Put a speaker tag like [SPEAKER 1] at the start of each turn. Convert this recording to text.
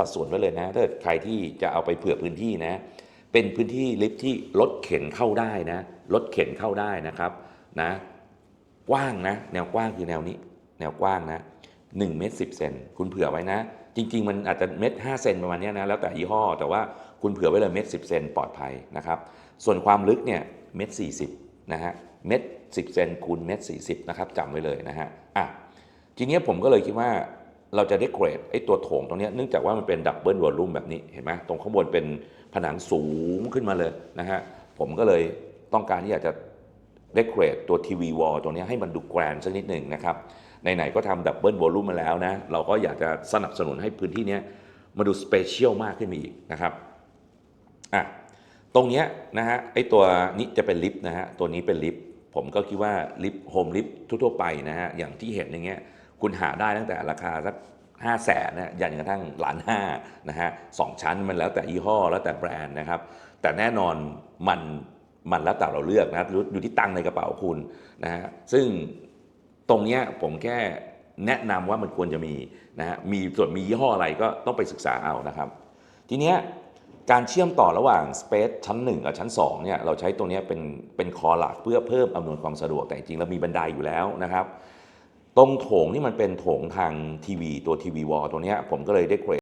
[SPEAKER 1] สัดส่วนไว้เลยนะถ้าใครที่จะเอาไปเผื่อพื้นที่นะ เป็นพื้นที่ลิฟท์ที่รถเข็นเข้าได้นะรถเข็นเข้าได้นะครับนะกว้างนะ แนวกว้างคือแนวนี้ แนวกว้างนะ1เมตร10เซนคุณเผื่อไว้นะ จริง ๆ มันอาจจะเมตร5เซนประมาณนี้นะแล้วแต่ยี่ห้อ แต่ว่าคุณเผื่อไว้เลยเมตร10เซนปลอดภัยนะครับ ส่วนความลึกเนี่ยเมตร40นะฮะเมตร10เซนคูณเมตร40นะครับจำไว้เลยนะฮะอะทีนี้ผมก็เลยคิดว่า เราจะได้เกรดไอ้ตัวโถงตรงนี้เนื่องจากว่ามันเป็นดับเบิลวอลลุ่มแบบนี้เห็นไหมตรงข้างบนเป็นผนังสูงขึ้นมาเลยนะฮะผมก็เลยต้องการที่อยากจะเดคเรทตัวทีวีวอลตัวเนี้ให้มันดูแกรนสักนิดหนึ่งนะครับไหนๆก็ทำดับเบิลวอลลุ่มมาแล้วนะเราก็อยากจะสนับสนุนให้พื้นที่นี้มาดูสเปเชียลมากขึ้นมาอีกนะครับอะตรงนี้นะฮะไอตัวนี้จะเป็นลิฟต์นะฮะตัวนี้เป็นลิฟต์ผมก็คิดว่าลิฟต์โฮมลิฟต์ทั่วๆไปนะฮะอย่างที่เห็นอย่างเงี้ย คุณหาได้ตั้งแต่ราคาสักห้าแสนนะยันกระทั่งล้านห้านะฮะสองชั้นมันแล้วแต่ยี่ห้อแล้วแต่แบรนด์นะครับ แต่แน่นอนมันมันแล้วแต่เราเลือกนะอยู่ที่ตังในกระเป๋าคุณนะฮะซึ่งตรงเนี้ยผมแค่แนะนำว่ามันควรจะมีนะฮะมีส่วนมียี่ห้ออะไรก็ต้องไปศึกษาเอานะครับ ทีเนี้ยการเชื่อมต่อระหว่าง Space ชั้น 1 กับชั้น2เนี่ยเราใช้ตัวเนี้เป็นเป็นคอหลักเพื่อเพิ่มอำนวยความสะดวกแต่จริงๆเรามีบันไดอยู่แล้วนะครับ ตรงโถงนี่มันเป็นโถงทางทีวีตัวทีวีวอลตัวนี้ผมก็เลยได้เกรด